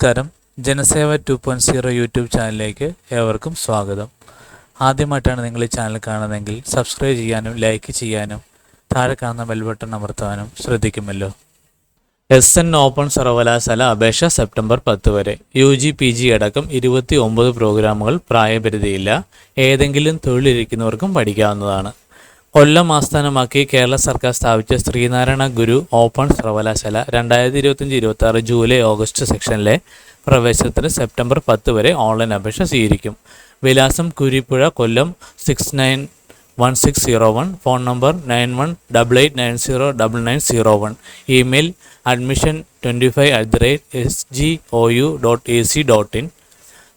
നമസ്കാരം. Janaseva two point zero YouTube ചാനലിലേക്ക് ഏവർക്കും സ്വാഗതം. ആദ്യമായിട്ടാണ് നിങ്ങൾ ഈ ചാനൽ കാണുന്നതെങ്കിൽ സബ്സ്ക്രൈബ് ചെയ്യാനും ലൈക്ക് ചെയ്യാനും താഴെ കാണുന്ന ബെൽ ബട്ടൺ അമർത്താനും ശ്രദ്ധിക്കുമല്ലോ. എസ് എൻ ഓപ്പൺ സർവകലാശാല അപേക്ഷ സെപ്റ്റംബർ പത്ത് വരെ. യു ജി പി ജി അടക്കം ഇരുപത്തി ഒമ്പത് പ്രോഗ്രാമുകൾ പ്രായപരിധിയില്ല. ഏതെങ്കിലും തൊഴിലിരിക്കുന്നവർക്കും പഠിക്കാവുന്നതാണ്. കൊല്ലം ആസ്ഥാനമാക്കി കേരള സർക്കാർ സ്ഥാപിച്ച ശ്രീനാരായണ ഗുരു ഓപ്പൺ സർവകലാശാല രണ്ടായിരത്തി ഇരുപത്തിയഞ്ച് ഇരുപത്തി ആറ് ജൂലൈ ഓഗസ്റ്റ് സെക്ഷനിലെ പ്രവേശനത്തിന് സെപ്റ്റംബർ പത്ത് വരെ ഓൺലൈൻ അപേക്ഷ സ്വീകരിക്കും. വിലാസം Kurippuzha Kollam six nine one six zero one phone number nine one double eight nine zero double nine zero one email admission twenty five at the rate S G O U dot A C dot in.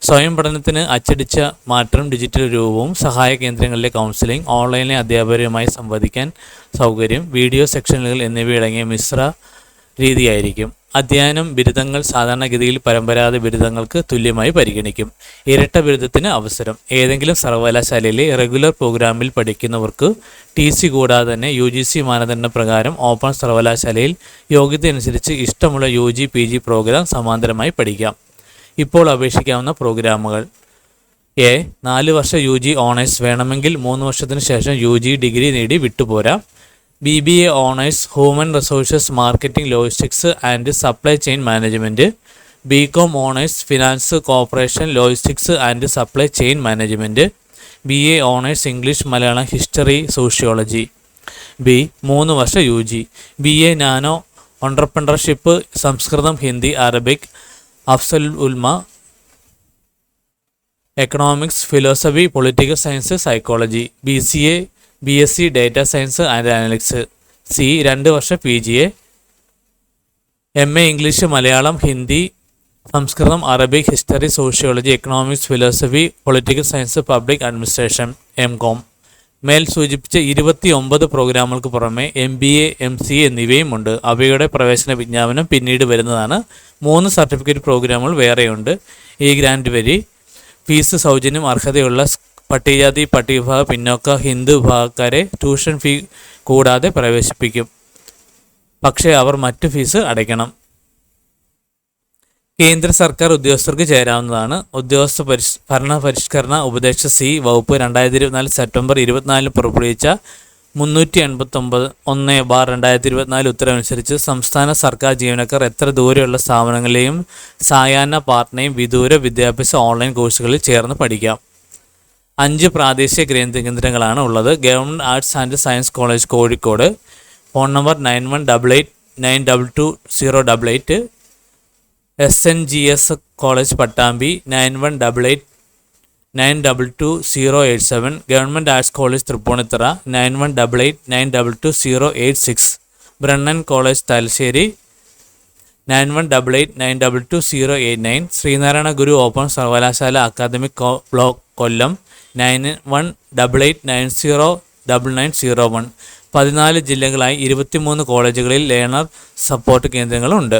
സ്വയം പഠനത്തിന് അച്ചടിച്ച മാറ്റം digital രൂപവും സഹായ കേന്ദ്രങ്ങളിലെ counselling ഓൺലൈനിലെ അധ്യാപകരുമായി സംവദിക്കാൻ സൗകര്യം video സെക്ഷനുകൾ എന്നിവയടങ്ങിയ Mishra രീതിയായിരിക്കും. അധ്യയനം ബിരുദങ്ങൾ സാധാരണഗതിയിൽ പരമ്പരാഗത ബിരുദങ്ങൾക്ക് തുല്യമായി പരിഗണിക്കും. ഇരട്ട ബിരുദത്തിന് അവസരം. ഏതെങ്കിലും സർവകലാശാലയിലെ റെഗുലർ പ്രോഗ്രാമിൽ പഠിക്കുന്നവർക്ക് ടി സി കൂടാതെ തന്നെ യു ജി സി മാനദണ്ഡ പ്രകാരം ഓപ്പൺ സർവകലാശാലയിൽ യോഗ്യതയനുസരിച്ച് ഇഷ്ടമുള്ള U G P G program സമാന്തരമായി പഠിക്കാം. ഇപ്പോൾ അപേക്ഷിക്കാവുന്ന പ്രോഗ്രാമുകൾ. എ നാല് വർഷ യു ജി ഓണേഴ്സ് വേണമെങ്കിൽ മൂന്ന് വർഷത്തിന് ശേഷം യു ജി ഡിഗ്രി നേടി വിട്ടുപോരാം. B B A honours human resources marketing logistics and supply chain management B com honours finance corporation logistics and supply chain management B A honours English Malayalam history sociology. B മൂന്ന് വർഷ U G. B A nano entrepreneurship Sanskrit Hindi Arabic Afzal Ulama economics philosophy political science psychology B C A B S C data science and analytics C രണ്ട് വർഷം P G A M A English Malayalam Hindi Sanskrit Arabic history sociology economics philosophy political science public administration M com മേൽ സൂചിപ്പിച്ച ഇരുപത്തി ഒമ്പത് പ്രോഗ്രാമുകൾക്ക് പുറമെ M B A M C A എന്നിവയുമുണ്ട്. അവയുടെ പ്രവേശന വിജ്ഞാപനം പിന്നീട് വരുന്നതാണ്. മൂന്ന് സർട്ടിഫിക്കറ്റ് പ്രോഗ്രാമുകൾ വേറെയുണ്ട്. ഈ ഗ്രാൻഡ് വഴി ഫീസ് സൗജന്യം അർഹതയുള്ള പട്ടികജാതി പട്ടികവിഭാഗ പിന്നോക്ക ഹിന്ദു വിഭാഗക്കാരെ ട്യൂഷൻ ഫീ കൂടാതെ പ്രവേശിപ്പിക്കും. പക്ഷേ അവർ മറ്റു ഫീസ് അടയ്ക്കണം. കേന്ദ്ര സർക്കാർ ഉദ്യോഗസ്ഥർക്ക് ചേരാവുന്നതാണ്. ഉദ്യോഗസ്ഥ പരിഷ് ഭരണ പരിഷ്കരണ ഉപദേശ സി വകുപ്പ് രണ്ടായിരത്തി ഇരുപത്തിനാല് സെപ്റ്റംബർ ഇരുപത്തിനാലിന് പുറപ്പെടുവിച്ച മുന്നൂറ്റി എൺപത്തൊമ്പത് ഒന്ന് ബാർ രണ്ടായിരത്തി ഇരുപത്തിനാല് ഉത്തരവനുസരിച്ച് സംസ്ഥാന സർക്കാർ ജീവനക്കാർ എത്ര ദൂരെയുള്ള സ്ഥാപനങ്ങളെയും സായാഹ്ന പാർട്ട്ണയും വിദൂര വിദ്യാഭ്യാസ ഓൺലൈൻ കോഴ്സുകളിൽ ചേർന്ന് പഠിക്കാം. അഞ്ച് പ്രാദേശിക കേന്ദ്ര കേന്ദ്രങ്ങളാണ് ഉള്ളത്. Government arts and science college Kozhikode. Phone number nine one double eight nine double two zero double eight. S N G S college Pattambi nine one double eight nine double two zero eight seven government arts college Tripunithura nine one double eight nine double two zero eight six Brennan college Thalassery nine one double eight nine double two zero eight nine Sreenarayana Guru open സർവകലാശാല academic block Kollam nine one double eight nine zero double nine zero one പതിനാല് ജില്ലകളായി ഇരുപത്തിമൂന്ന് കോളേജുകളിൽ learner support കേന്ദ്രങ്ങളുണ്ട്.